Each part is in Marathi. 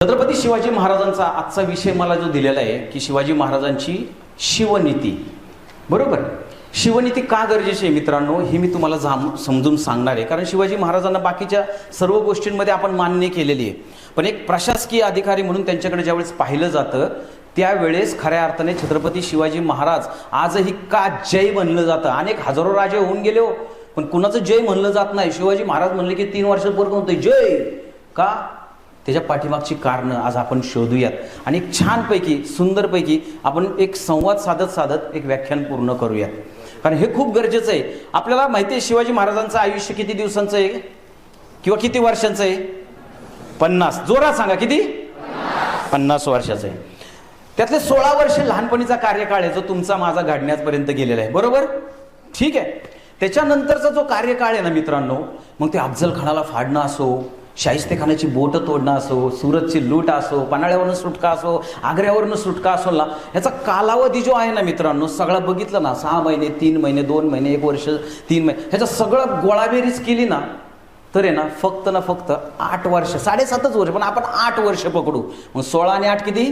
छत्रपती शिवाजी महाराजांचा आजचा विषय मला जो दिलेला आहे की शिवाजी महाराजांची शिवनीती. बरोबर? शिवनीती का गरजेची आहे मित्रांनो हे मी तुम्हाला जाम समजून सांगणार आहे. कारण शिवाजी महाराजांना बाकीच्या सर्व गोष्टींमध्ये आपण मान्य केलेली आहे. पण एक प्रशासकीय अधिकारी म्हणून त्यांच्याकडे ज्यावेळेस पाहिलं जातं त्यावेळेस खऱ्या अर्थाने छत्रपती शिवाजी महाराज आजही का जय म्हणलं जातं? अनेक हजारो राजे होऊन गेले हो. पण कुणाचं जय म्हणलं जात नाही? शिवाजी महाराज म्हणले की तीन वर्षापूर्वी होतं जय! का? त्याच्या पाठीमागची कारणं आज आपण शोधूयात. आणि एक छानपैकी सुंदरपैकी आपण एक संवाद साधत साधत एक व्याख्यान पूर्ण करूयात. कारण हे खूप गरजेचं आहे. आपल्याला माहिती आहे शिवाजी महाराजांचं आयुष्य किती दिवसांचं आहे? किंवा किती वर्षांचं आहे? पन्नास. जोरात सांगा किती? पन्नास वर्षाचं आहे. त्यातले सोळा वर्ष लहानपणीचा कार्यकाळ आहे जो तुमचा माझा घडण्यापर्यंत गेलेला आहे. बरोबर? ठीक आहे. त्याच्यानंतरचा जो कार्यकाळ आहे ना मित्रांनो मग ते अफजल खानाला फाडणं असो शाहिस्तेखानाची बोट तोडणं असो सुरतची लूट असो पन्हाळ्यावरनं सुटका असो आग्र्यावरनं सुटका असो ना याचा कालावधी जो आहे ना मित्रांनो सगळा बघितलं ना सहा महिने तीन महिने दोन महिने एक वर्ष तीन महिने ह्याचा सगळं गोळाबेरीज केली ना तर आहे ना फक्त ना फक्त आठ वर्ष साडेसातच वर्ष पण आपण आठ वर्ष पकडू. मग सोळा आणि आठ किती?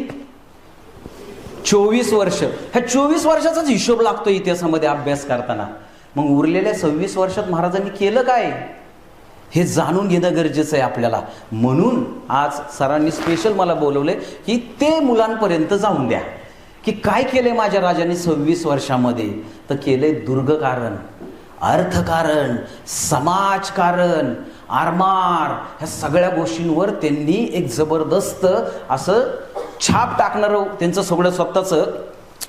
चोवीस वर्ष. ह्या चोवीस वर्षाचाच हिशोब लागतो इतिहासामध्ये अभ्यास करताना. मग उरलेल्या सव्वीस वर्षात महाराजांनी केलं काय? हे जाणून घेणं गरजेचं आहे आपल्याला. म्हणून आज सरांनी स्पेशल मला बोलवले की ते मुलांपर्यंत जाऊन द्या. की काय केले माझ्या राजाने सव्वीस वर्षामध्ये? तर केले दुर्गकारण अर्थकारण समाजकारण आरमार. ह्या सगळ्या गोष्टींवर त्यांनी एक जबरदस्त असं छाप टाकणारं त्यांचं सगळं स्वतःचं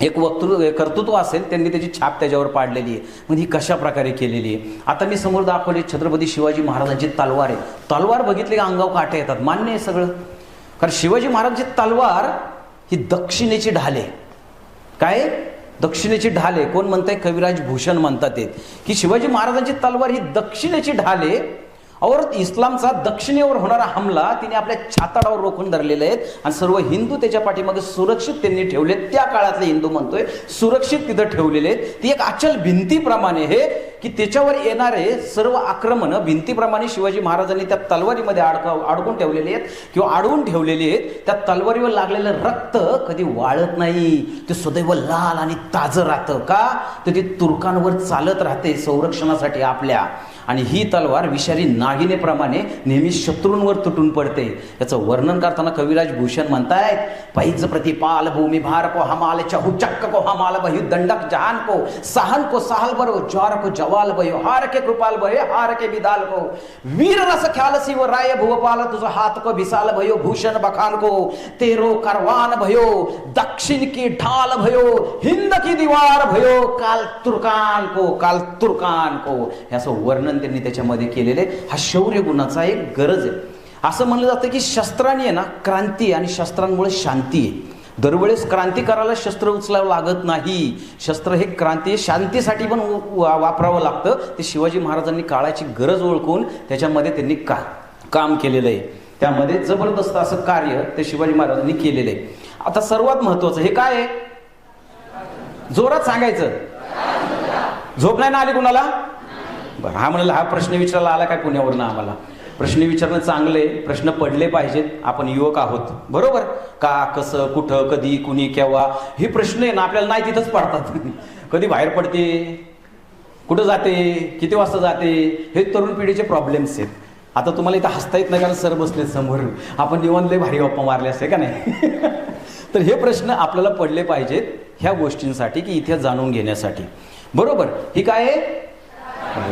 एक वक्तृ कर्तृत्व असेल त्यांनी त्याची छाप त्याच्यावर पाडलेली आहे. मग ही कशा प्रकारे केलेली आहे? आता मी समोर दाखवले छत्रपती शिवाजी महाराजांची तलवार आहे. तलवार बघितली की अंगावर काटे येतात? मान्य आहे सगळं. कारण शिवाजी महाराजांची तलवार ही दक्षिणेची ढाल आहे. काय? दक्षिणेची ढाल आहे. कोण म्हणताय? कविराज भूषण म्हणतात की शिवाजी महाराजांची तलवार ही दक्षिणेची ढाल आहे. और इस्लामचा दक्षिणेवर होणारा हमला तिने आपल्या छाताडावर रोखून धरलेले आहेत. आणि सर्व हिंदू त्याच्या पाठीमागे सुरक्षित त्यांनी ठेवले त्या काळातले हिंदू म्हणतोय सुरक्षित तिथं ठेवलेले आहेत. ती एक अचल भिंतीप्रमाणे हे की त्याच्यावर येणारे सर्व आक्रमण भिंतीप्रमाणे शिवाजी महाराजांनी त्या तलवारीमध्ये अडक अडकून ठेवलेले आहेत. किंवा अडवून ठेवलेले आहेत. त्या तलवारीवर लागलेलं रक्त कधी वाळत नाही. ते सदैव लाल आणि ताजं राहतं का? तर ते तुर्कांवर चालत राहते संरक्षणासाठी आपल्या. आणि ही तलवार विषारी नागिनेप्रमाणे नेहमी शत्रूंवर तुटून पडते. याचं वर्णन करताना कविराज भूषण म्हणतायत पैज प्रतिपाल भूमी भार को हमाल चहु चक्क को हमाल बहु दंडक जहान को सहन को सहल बरो ज्वार को जवाल भयो हार के कृपाल भयो हार के विदाल को। वीर रस ख्याल शिव राय भुवपाल तुझ हाथ को विशाल भयो भूषण बखान को। तेरो करवान भयो दक्षिण की ढाल भयो हिंद की दीवार भयो काल तुर्कान को काल तुर्कान को। याचं वर्णन त्यांनी त्याच्यामध्ये केलेले हा शौर्य गुणाचा एक गरज आहे. असं म्हणलं जातं की शस्त्रांनी आहे ना क्रांती आणि शस्त्रांमुळे शांती आहे. दरवेळेस क्रांती करायला शस्त्र उचलावं लागत नाही. शस्त्र हे क्रांती शांतीसाठी पण वापरावं लागतं. ते शिवाजी महाराजांनी काळाची गरज ओळखून त्याच्यामध्ये त्यांनी का काम केलेलं आहे. त्यामध्ये जबरदस्त असं कार्य ते शिवाजी महाराजांनी केलेलं आहे. आता सर्वात महत्वाचं हे काय आहे? जोरात सांगायचं. झोप नाही ना आली कुणाला? बरं हा म्हणाला हा प्रश्न विचारायला आला काय पुण्यावरनं आम्हाला? प्रश्न विचारणं चांगले प्रश्न पडले पाहिजेत आपण युवक आहोत. बरोबर? का कसं कुठं कधी कुणी केव्हा? हे प्रश्न आहे ना आपल्याला नाही तिथंच पडतात. कधी बाहेर पडते कुठं जाते किती वाजता जाते हे तरुण पिढीचे प्रॉब्लेम्स आहेत. आता तुम्हाला इथं हसता येत नाही कारण सर बसले समोर. आपण निवांत लय भारी गप्पा मारले असते का नाही? तर हे प्रश्न आपल्याला पडले पाहिजेत ह्या गोष्टींसाठी की इथे जाणून घेण्यासाठी. बरोबर? ही काय आहे?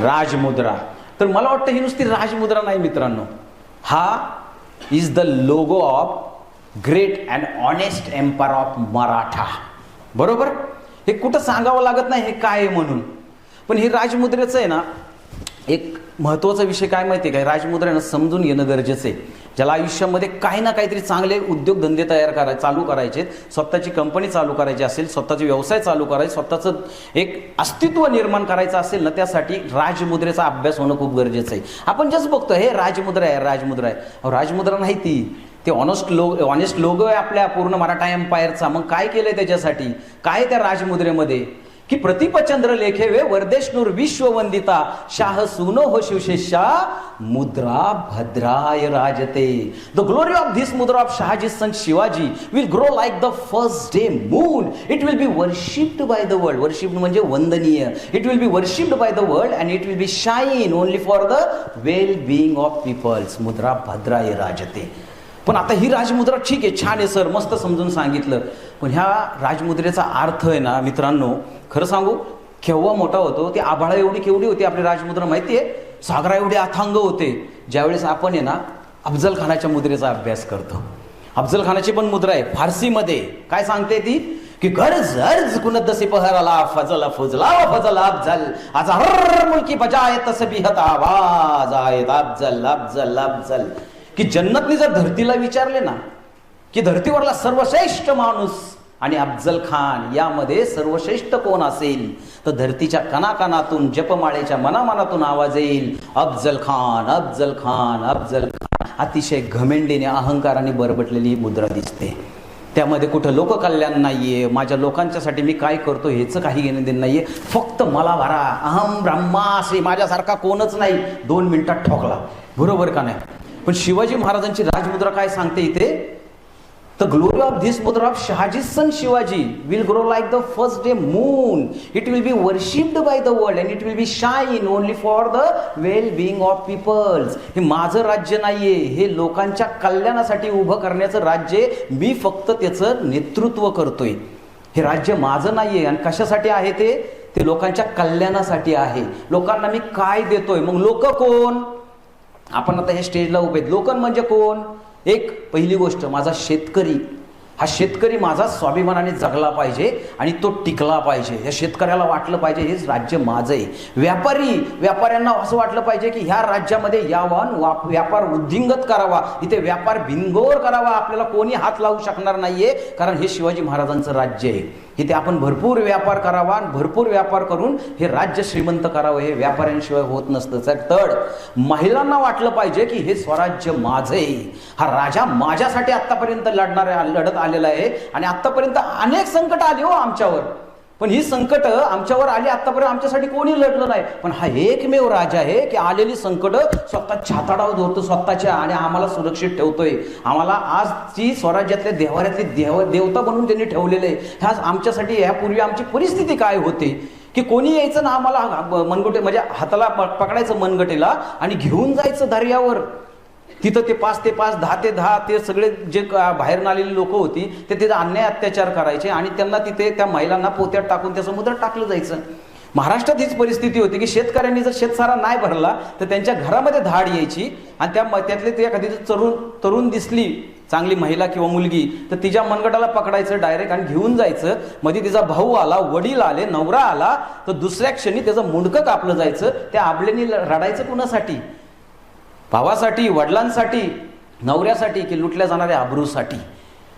राजमुद्रा. तर मला वाटतं ही नुसती राजमुद्रा नाही मित्रांनो. हा is the logo of great and honest empire of Maratha. बरोबर? हे कुठं सांगावं लागत नाही हे काय आहे म्हणून? पण हे राजमुद्रेचं आहे ना एक महत्त्वाचा विषय काय माहिती आहे काय राजमुद्रानं समजून येणं गरजेचं आहे. ज्याला आयुष्यामध्ये काही ना काहीतरी चांगले उद्योगधंदे तयार कराय चालू करायचे स्वतःची कंपनी चालू करायची असेल स्वतःचे व्यवसाय चालू करायचे स्वतःचं एक अस्तित्व निर्माण करायचं असेल ना त्यासाठी राजमुद्रेचा अभ्यास होणं खूप गरजेचं आहे. आपण जस्ट बघतो हे राजमुद्रा आहे राजमुद्रा आहे. राजमुद्रा नाही ती. ते ऑनेस्ट लो ऑनेस्ट लोगो आहे आपल्या पूर्ण मराठा एम्पायरचा मग काय केलंय त्याच्यासाठी? काय त्या राजमुद्रेमध्ये? की प्रतिपचंद्र लेखेवे वर्देशनूर विश्ववंदिता शाह सुनो हो शिवशेषा मुद्रा भद्राय राजते. द ग्लोरी ऑफ धिस मुद्रा of Shahaji son Shivaji will grow like the first day moon it will be worshipped by the world worshipped म्हणजे वंदनीय. It will be worshipped by the world and it will be shine only for the well being of peoples मुद्रा भद्राय राजते. पण आता ही राजमुद्रा ठीक आहे छान आहे सर. मस्त समजून सांगितलं. पण ह्या राजमुद्रेचा अर्थ आहे ना मित्रांनो खरं सांगू केव्हा मोठा होतो ती आभाळा एवढी केवढी होती आपली राजमुद्रा माहिती आहे सागरा एवढे अथांग होते. ज्यावेळेस आपण आहे ना अफजल खानाच्या मुद्रेचा अभ्यास करतो. अफजल खानाची पण मुद्रा आहे फारसीमध्ये. काय सांगते ती? की गर्ज अर्ज कुण दसे पहराला फजल फुजला फजल अफजल. आज हर मुलकी बजाय तसबिहत आवाज आहेत. अफजल अफजल अफजल. की जन्नतने जर धरतीला विचारले ना की धरतीवरला सर्वश्रेष्ठ माणूस आणि अफजल खान यामध्ये सर्वश्रेष्ठ कोण असेल? तर धरतीच्या कणाकणातून जपमाळेच्या मनामनातून आवाज येईल अफजल खान अफजल खान अफजल खान. अतिशय घमेंडीने अहंकाराने बरबटलेली ही मुद्रा दिसते. त्यामध्ये कुठं लोककल्याण नाही आहे माझ्या लोकांच्यासाठी मी काय करतो ह्याचं काही घेणं देणं आहे फक्त मला भरा. अहम ब्रह्मा असे माझ्यासारखा कोणच नाही. दोन मिनिटात ठोकला. बरोबर का नाही? पण शिवाजी महाराजांची राजमुद्रा काय सांगते इथे? द ग्लोरी ऑफ धिस मुद्रा of Shahaji son Shivaji will grow like the first day moon it will be worshipped by the world and it will be shine only for the well being of peoples हे माझं राज्य नाहीये. हे लोकांच्या कल्याणासाठी उभं करण्याचं राज्य मी फक्त त्याचं नेतृत्व करतोय. हे राज्य माझं नाहीये आणि कशासाठी आहे ते? ते लोकांच्या कल्याणासाठी आहे. लोकांना मी काय देतोय? मग लोक कोण? आपण आता हे स्टेजला उभे आहेत. लोकन म्हणजे कोण? एक पहिली गोष्ट माझा शेतकरी. हा शेतकरी माझा स्वाभिमानाने जगला पाहिजे आणि तो टिकला पाहिजे. या शेतकऱ्याला वाटलं पाहिजे हेच राज्य माझं आहे. व्यापारी व्यापाऱ्यांना असं वाटलं पाहिजे की ह्या राज्यामध्ये यावा वा- व्यापार वृद्धिंगत करावा. इथे व्यापार भिंगोर करावा. आपल्याला कोणी हात लावू शकणार नाहीये कारण हे शिवाजी महाराजांचं राज्य आहे. इथे आपण भरपूर व्यापार करावा आणि भरपूर व्यापार करून हे राज्य श्रीमंत करावं हे व्यापाऱ्यांशिवाय होत नसतं. तर तड महिलांना वाटलं पाहिजे की हे स्वराज्य माझे हा राजा माझ्यासाठी आतापर्यंत लढणाऱ्या लढत आलेला आहे आणि आतापर्यंत अनेक संकट आली हो आमच्यावर. पण ही संकट आमच्यावर आली आतापर्यंत आमच्यासाठी कोणी लढलं नाही. पण हा एकमेव राजा आहे की आलेली संकट स्वतः छाताडावर धरतो स्वतःच्या आणि आम्हाला सुरक्षित ठेवतोय. आम्हाला आज ती स्वराज्यातल्या देवाऱ्यातली देव देवता बनवून त्यांनी ठेवलेले आहे. ह्या आमच्यासाठी यापूर्वी आमची परिस्थिती काय होती? की कोणी यायचं ना आम्हाला मनगटे म्हणजे हाताला प- पकडायचं मनगटेला आणि घेऊन जायचं दर्यावर. तिथं ते पाच ते पाच दहा ते दहा ते सगळे जे बाहेरून आलेली लोक होती ते तिथं अन्याय अत्याचार करायचे आणि त्यांना तिथे त्या महिलांना पोत्यात टाकून त्या समुद्रात टाकलं जायचं. महाराष्ट्रात हीच परिस्थिती होती की शेतकऱ्यांनी जर शेतसारा नाही भरला तर त्यांच्या घरामध्ये धाड यायची आणि त्या त्यातले ते एखादी तरुण तरुण दिसली चांगली महिला किंवा मुलगी तर तिच्या मनगटाला पकडायचं डायरेक्ट आणि घेऊन जायचं. मध्ये तिचा भाऊ आला वडील आले नवरा आला तर दुसऱ्या क्षणी त्याचं मुंडकं कापलं जायचं. त्या आबलेनी रडायचं कुणासाठी? भावासाठी वडिलांसाठी नवऱ्यासाठी की लुटल्या जाणाऱ्या आब्रूसाठी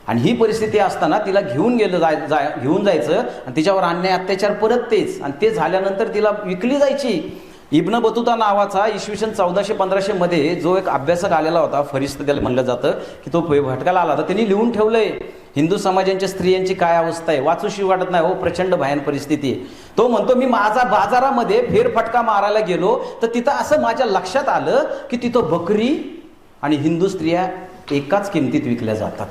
आणि ही परिस्थिती असताना तिला घेऊन गेलं जाय जाय घेऊन जायचं आणि तिच्यावर अन्याय अत्याचार परत तेच. आणि ते झाल्यानंतर तिला विकली जायची. इब्न बतुता नावाचा इसवी सन चौदाशे पंधराशे मध्ये जो एक अभ्यासक आलेला होता फरिस्त त्याला म्हणलं जातं की तो भटकाला आला. होता त्यांनी लिहून ठेवलंय. हिंदू समाजांच्या स्त्रियांची काय अवस्था आहे? वाचूशी वाटत नाही. हो प्रचंड भयान परिस्थिती आहे. तो म्हणतो मी माझा बाजारामध्ये फेरफटका मारायला गेलो तर तिथं असं माझ्या लक्षात आलं की तिथं बकरी आणि हिंदू स्त्रिया एकाच किमतीत विकल्या जातात.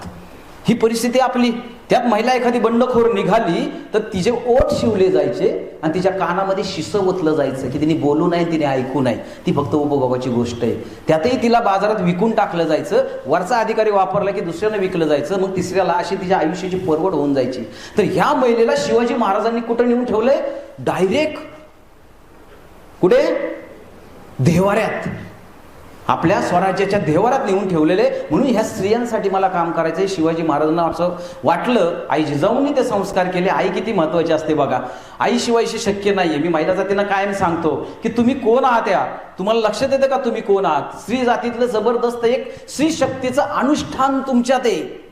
ही परिस्थिती आपली. त्यात महिला एखादी बंडखोर निघाली तर तिचे ओठ शिवले जायचे आणि तिच्या कानामध्ये शिसं ओतलं जायचं की तिने बोलू नये तिने ऐकू नये ती फक्त उपभोगाची गोष्ट आहे. त्यातही तिला बाजारात विकून टाकलं जायचं. वरचा अधिकारी वापरला की दुसऱ्यानं विकलं जायचं. मग तिसऱ्याला अशी तिच्या आयुष्याची परवड होऊन जायची. तर ह्या महिलेला शिवाजी महाराजांनी कुठं नेऊन ठेवलंय? डायरेक्ट कुठे? देवाऱ्यात. आपल्या स्वराज्याच्या देवारात नेऊन ठेवलेले म्हणून ह्या स्त्रियांसाठी मला काम करायचंय. शिवाजी महाराजांना असं वाटलं आई जिजाऊंनी ते संस्कार केले. आई किती महत्वाची असते बघा. आई शिवायशी शक्य नाहीये. मी महिला जातींना कायम सांगतो की तुम्ही कोण आहात या? तुम्हाला लक्षात येतं का तुम्ही कोण आहात? स्त्री जातीतलं जबरदस्त एक स्त्री शक्तीचं अनुष्ठान तुमच्यात आहे.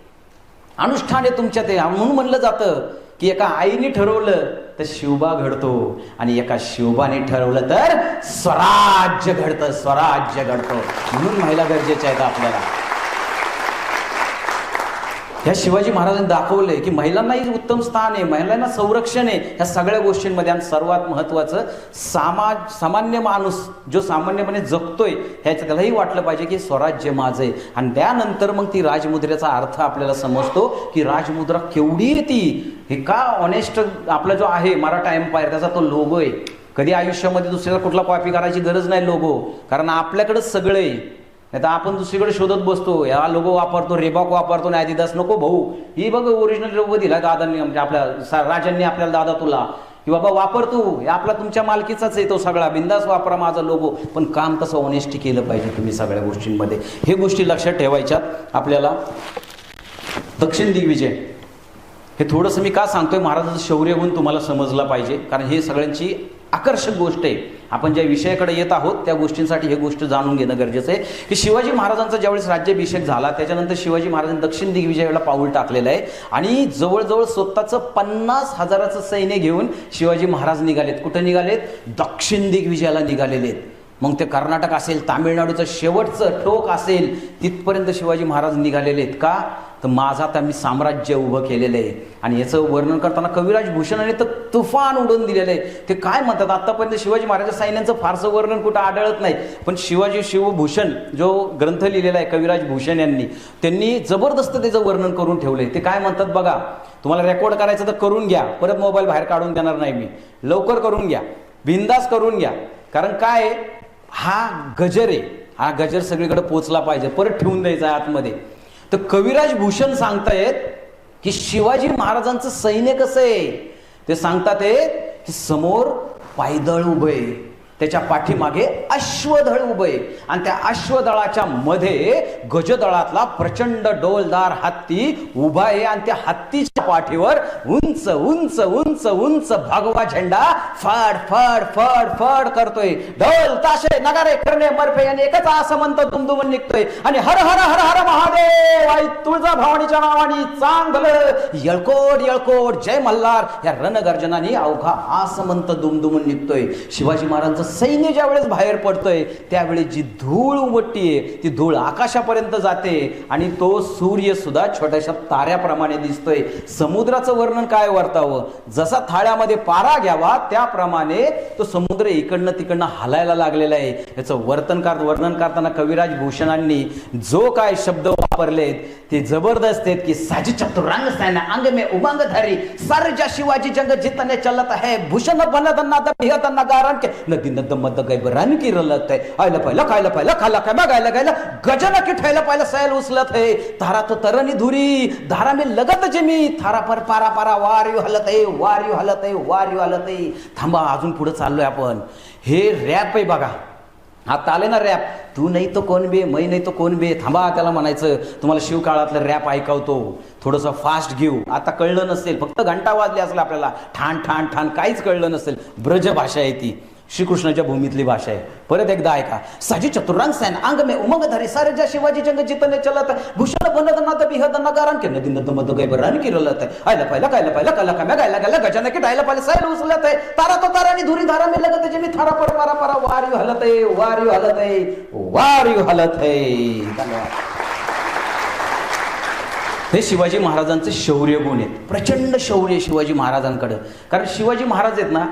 अनुष्ठान आहे तुमच्यात आहे. म्हणून म्हणलं जातं की एका आईने ठरवलं तर शिवबा घडतो आणि एका शिवबाने ठरवलं तर स्वराज्य घडतं स्वराज्य घडतं. म्हणून महिला गरजेच्या आहेत आपल्याला. ह्या शिवाजी महाराजांनी दाखवलंय की महिलांनाही उत्तम स्थान आहे महिलांना संरक्षण आहे. ह्या सगळ्या गोष्टींमध्ये आणि सर्वात महत्त्वाचं समाज सामान्य माणूस जो सामान्यपणे जगतोय ह्याचं त्यालाही वाटलं पाहिजे की स्वराज्य माझं आहे. आणि त्यानंतर मग ती राजमुद्रेचा अर्थ आपल्याला समजतो की राजमुद्रा केवढी आहे ती. हे का ऑनेस्ट आपला जो आहे मराठा एम्पायर त्याचा तो लोगो आहे कधी आयुष्यामध्ये दुसऱ्याला कुठला कॉपी करायची गरज नाही लोगो. कारण आपल्याकडं सगळं आहे. नाही तर आपण दुसरीकडे शोधत बसतो या लोगो वापरतो रेबॉक वापरतो नाही आदिदास नको भाऊ. ही बघ ओरिजिनल लोगो दिला दादांनी म्हणजे आपल्या सा- राजांनी आपल्याला दादा तुला. की बाबा वापरतो हे आपला तुमच्या मालकीचाच येतो सगळा. बिंदास वापरा माझा लोगो पण काम तसं ऑनेस्टी केलं पाहिजे तुम्ही सगळ्या गोष्टींमध्ये. हे गोष्टी लक्षात ठेवायच्यात आपल्याला. दक्षिण दिग्विजय. हे थोडंसं मी का सांगतोय? महाराजांचं शौर्य गुण तुम्हाला समजला पाहिजे. कारण हे सगळ्यांची आकर्षक गोष्ट आहे. आपण ज्या विषयाकडे येत आहोत त्या गोष्टींसाठी हे गोष्ट जाणून घेणं गरजेचं आहे. की शिवाजी महाराजांचा ज्यावेळेस राज्याभिषेक झाला त्याच्यानंतर शिवाजी महाराजांनी दक्षिण दिग्विजयाला पाऊल टाकलेलं आहे. आणि जवळजवळ स्वतःचं पन्नास हजाराचं सैन्य घेऊन शिवाजी महाराज निघालेत. कुठं निघालेत? दक्षिण दिग्विजयाला निघालेले आहेत. मग ते कर्नाटक असेल तामिळनाडूचं शेवटचं टोक असेल तिथपर्यंत शिवाजी महाराज निघालेले आहेत का? तर माझं आता मी साम्राज्य उभं केलेलं आहे. आणि याचं वर्णन करताना कविराज भूषणाने तर तुफान उडवून दिलेलं आहे. ते काय म्हणतात? आत्तापर्यंत शिवाजी महाराज सैन्यांचं फारसं वर्णन कुठं आढळत नाही. पण शिवाजी शिवभूषण जो ग्रंथ लिहिलेला आहे कविराज भूषण यांनी त्यांनी जबरदस्त त्याचं वर्णन करून ठेवलं आहे ते काय म्हणतात बघा? तुम्हाला रेकॉर्ड करायचं तर करून घ्या. परत मोबाईल बाहेर काढून देणार नाही मी. लवकर करून घ्या. बिंदास करून घ्या. कारण काय आहे, हा गजर आहे. हा गजर सगळीकडे पोचला पाहिजे. परत ठेवून द्यायचा आतमध्ये. तर कविराज भूषण सांगतायत की शिवाजी महाराजांचं सैन्य कसं आहे? ते सांगतात आहे की समोर पायदळ उभे आहे. त्याच्या पाठीमागे अश्वदळ उभे. आणि त्या अश्वदळाच्या मध्ये गजदळातला प्रचंड डोलदार हत्ती उभा आहे. आणि त्या हत्तीच्या पाठीवर उंच उंच उंच उंच भगवा झेंडा फड फड फड फड करतोय. ढोल ताशे नगारे करणे मरफे आणि एकच असं म्हणतो दुमदुमन निघतोय. आणि हर हर हर हर महादेव आई तुळजा भावणीच्या नावानी चांगलं. येळकोट येळकोट जय मल्हार या रणगर्जनाने अवघा असं दुमदुमून निघतोय. शिवाजी महाराजांचं सैन्य ज्या वेळेस बाहेर पडतोय त्यावेळी जी धूळ उमटतीये ती धूळ आकाशापर्यंत जाते आणि तो सूर्य सुद्धा छोट्याशा ताऱ्याप्रमाणे दिसतोय. समुद्राचं वर्णन काय वर्तावं? जसा थाळ्यामध्ये पारा घ्यावा त्याप्रमाणे तो समुद्र इकडनं तिकडनं हलायला लागलेला आहे. याचं वर्तनकार वर्णन करताना कविराज भूषणांनी जो काय शब्द वापरलेत. ते जबरदस्त आहेत की साजी चतुरांग सैना अंग में उमंग धरी. सरजा शिवाजी जंग जितने चलत है भूषण बनत नाद भिहत गारण के. नदी नद मद गैब रन की रलत है. आयला पहिलं खायला पहिलं खाला काय बघायला गायला गजन की ठेला पहिलं सैल उचलत है. धारा तो तरणी धुरी धारा में लगत जमी. थारा पर पारा पारा वार यू हलत आहे वार यू हलत आहे वार यू हलत आहे थांबा अजून पुढे चाललोय आपण. हे रॅप आहे बघा. आता आले ना रॅप. तू नाही तो कोण बे? मै नाही तो कोण बे? थांबा त्याला म्हणायचं. तुम्हाला शिवकाळातलं रॅप ऐकवतो. थोडंसं फास्ट घेऊ. आता कळलं नसेल. फक्त घंटा वाजली असेल आपल्याला. ठाण ठाण ठाण. काहीच कळलं नसेल. ब्रज भाषा आहे ती. श्रीकृष्णाच्या भूमीतली भाषा आहे. परत एकदा ऐका. साजी चतुरांग सैन अंग में उमंग धरे सारे ज्या शिवाजी जंग जितने चलत भूषण बनत नात बिहद नगारण के नदी नद मद गैब रन की रलत है. आयला पहिला कायला पहिला कला कम्या गायला गायला गजाने की डायला पहिला सैल उचलत है. तारा तो तारा आणि धुरी धारा में लगत जमी थारा पर पारा पारा वार यू हलत है वार यू हलत है वार यू हलत है. धन्यवाद. हे शिवाजी महाराजांचे शौर्य गुण आहेत. प्रचंड शौर्य शिवाजी महाराजांकडं. कारण शिवाजी महाराज आहेत ना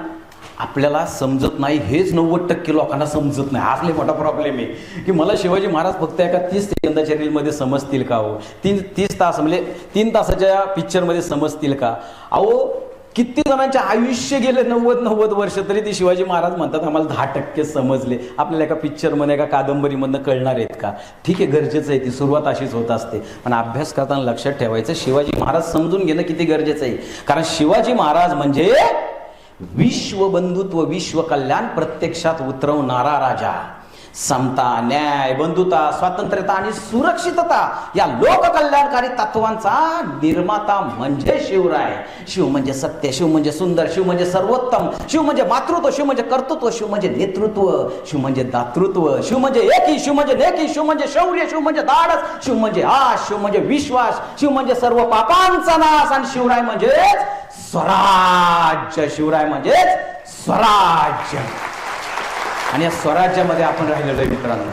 आपल्याला समजत नाही हेच नव्वद टक्के लोकांना समजत नाही. हाच लय मोठा प्रॉब्लेम आहे. की मला शिवाजी महाराज फक्त एका तीस सेकंदाच्या रीलमध्ये समजतील का हो? तीन तीस तास म्हणजे तीन तासाच्या पिक्चरमध्ये समजतील का? अहो किती जणांचे आयुष्य गेले नव्वद नव्वद वर्ष तरी ते शिवाजी महाराज म्हणतात आम्हाला दहा टक्के समजले. आपल्याला एका पिक्चरमध्ये एका कादंबरीमधनं कळणार आहेत का? ठीक आहे गरजेचं आहे ती. सुरुवात अशीच होत असते. पण अभ्यास करताना लक्षात ठेवायचं शिवाजी महाराज समजून घेणं किती गरजेचं आहे. कारण शिवाजी महाराज म्हणजे विश्व बंधुत्व विश्व कल्याण प्रत्यक्षात उतरवणारा राजा. समता न्याय बंधुता स्वातंत्र्यता आणि सुरक्षितता या लोककल्याणकारी तत्वांचा निर्माता म्हणजे शिवराय शिव म्हणजे सत्य शिव म्हणजे सुंदर शिव म्हणजे सर्वोत्तम शिव म्हणजे मातृत्व शिव म्हणजे कर्तृत्व शिव म्हणजे नेतृत्व शिव म्हणजे दातृत्व शिव म्हणजे एकी शिव म्हणजे नेकी शिव म्हणजे शौर्य शिव म्हणजे धाडस शिव म्हणजे आश शिव म्हणजे विश्वास शिव म्हणजे सर्व पापांचा नाश आणि शिवराय म्हणजेच स्वराज्य शिवराय म्हणजेच स्वराज्य आणि या स्वराज्यामध्ये आपण राहिलेलो आहे मित्रांनो.